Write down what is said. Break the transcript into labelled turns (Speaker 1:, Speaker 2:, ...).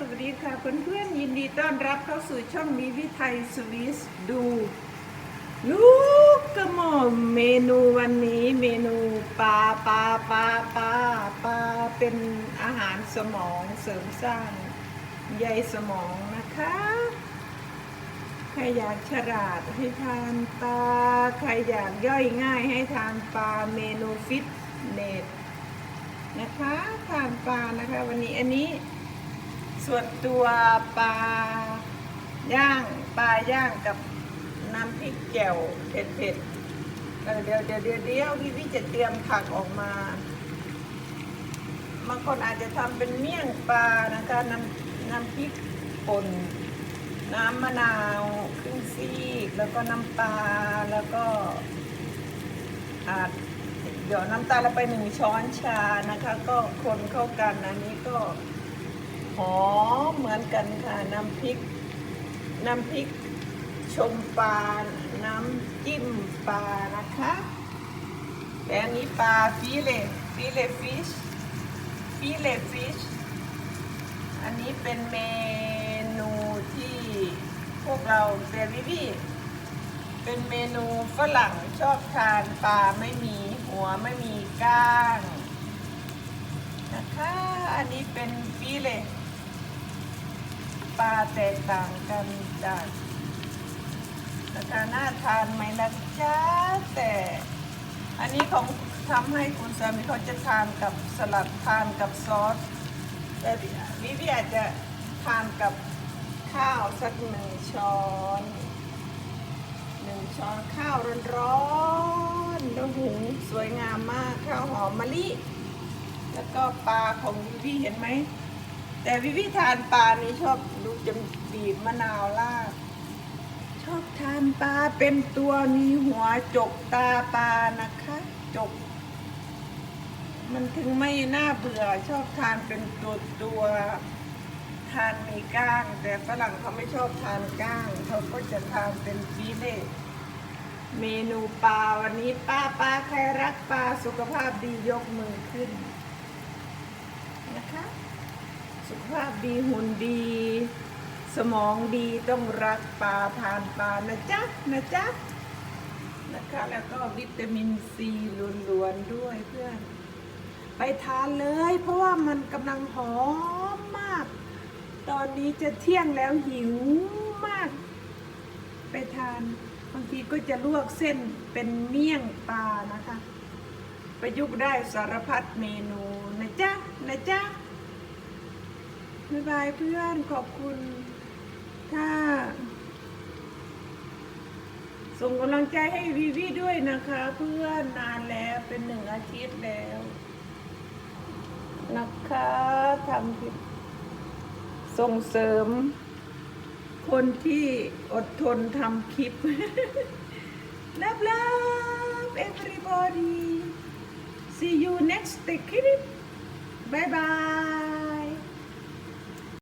Speaker 1: สวัสดีค่ะเพื่อนๆยินดีต้อนรับเข้าสู่ช่องมีวิไทยสวิสดูลูกกระหม่อมเมนูวันนี้เมนูปลาปลาปลาปลาปลาเป็นอาหารสมองเสริมสร้างใยสมองนะคะใครอยากฉลาดให้ทานปลาใครอยากย่อยง่ายให้ทานปลาเมนูฟิตเนสนะคะทานปลานะคะ วันนี้อันนี้ ส่วนตัวปลาย่างปลาย่างกับน้ำพริกแจ่วเผ็ดๆเออเดี๋ยวเดี๋ยวเดี๋ยวเดี๋ยวพี่พี่จะเตรียมผักออกมาบางคนอาจจะทำเป็นเมี่ยงปลานะคะน้ำน้ำพริกป่นน้ำมะนาวครึ่งซีกแล้วก็น้ำปลาแล้วก็อาจเดี๋ยวน้ำตาลลงไปหนึ่งช้อนชานะคะ ก็คนเข้ากันอันนี้ก็ หอมเหมือนกันค่ะ น้ำพริก น้ำพริกชมปลา น้ำจิ้มปลานะคะแต่อันนี้ปลาฟิเลฟิเลฟิชฟิเลฟิช อันนี้เป็นเมนูที่พวกเราเซรีบีเป็นเมนูฝรั่งชอบทานปลาไม่มีหัวไม่มีก้างนะคะ อันนี้เป็นฟิเล ปลาแตกต่างกันจากนะคะน่าทานไหมล่ะจ๊ะแต่อันนี้ของทำให้คุณสามีเขาจะทานกับสลัดทานกับซอส แต่วิวิอาจจะทานกับข้าวสักหนึ่งช้อนหนึ่งช้อนข้าวร้อนๆแล้วหุงสวยงามมากข้าวหอมมะลิ แล้วก็ปลาของวิวิเห็นไหม แต่วิวิทานปลานี้ชอบดูจะบีบมะนาวราดชอบทานปลาเป็นตัวมีหัวจกตาปลานะคะ จก มันถึงไม่น่าเบื่อ ชอบทานเป็นตัวตัวทานมีก้าง แต่ฝรั่งเขาไม่ชอบทานก้าง เขาก็จะทานเป็นฟีเล่เมนูปลาวันนี้ป้าป้าใครรักปลาสุขภาพดียกมือขึ้นนะคะ สุขภาพดีหุ่นดี สมองดีต้องรักปลาทานปลานะจ๊ะนะจ๊ะนะคะแล้วก็วิตามินซีล้วนๆด้วยเพื่อน ไปทานเลย เพราะว่ามันกำลังหอมมาก ตอนนี้จะเที่ยงแล้วหิวมาก ไปทานบางทีก็จะลวกเส้นเป็นเมี่ยงปลานะคะ ประยุกต์ได้สารพัดเมนูนะจ๊ะนะจ๊ะ บ๊ายบายเพื่อนขอบคุณ ถ้า ส่งกำลังใจให้วีวีด้วยนะคะ เพื่อนนานแล้วเป็นหนึ่งอาทิตย์แล้ว นะคะทำผิดส่งเสริม คนที่อดทนทำคลิป love love everybody see you next clip bye bye